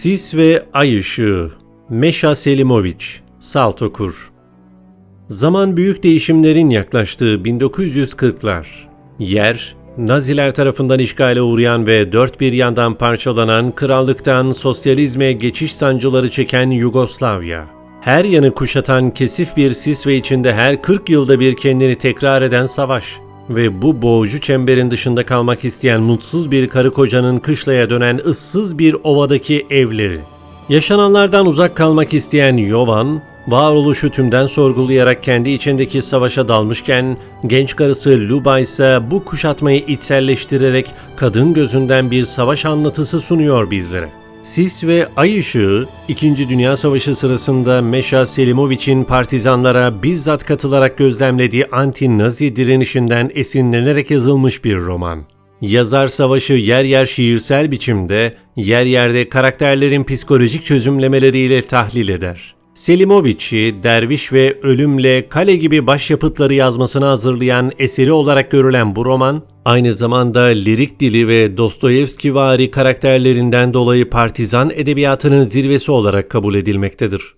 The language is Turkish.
Sis ve Ay Işığı Meşa Selimoviç Saltokur Zaman büyük değişimlerin yaklaştığı 1940'lar. Yer, Naziler tarafından işgale uğrayan ve dört bir yandan parçalanan krallıktan sosyalizme geçiş sancıları çeken Yugoslavya. Her yanı kuşatan kesif bir sis ve içinde her 40 yılda bir kendini tekrar eden savaş. Ve bu boğucu çemberin dışında kalmak isteyen mutsuz bir karı kocanın kışlaya dönen ıssız bir ovadaki evleri. Yaşananlardan uzak kalmak isteyen Yovan, varoluşu tümden sorgulayarak kendi içindeki savaşa dalmışken, genç karısı Luba ise bu kuşatmayı içselleştirerek kadın gözünden bir savaş anlatısı sunuyor bizlere. Sis ve Ay Işığı, İkinci Dünya Savaşı sırasında Meşa Selimoviç'in partizanlara bizzat katılarak gözlemlediği anti-Nazi direnişinden esinlenerek yazılmış bir roman. Yazar savaşı yer yer şiirsel biçimde, yer yerde karakterlerin psikolojik çözümlemeleriyle tahlil eder. Selimoviç'i derviş ve ölümle kale gibi başyapıtları yazmasına hazırlayan eseri olarak görülen bu roman, aynı zamanda lirik dili ve Dostoyevski vari karakterlerinden dolayı partizan edebiyatının zirvesi olarak kabul edilmektedir.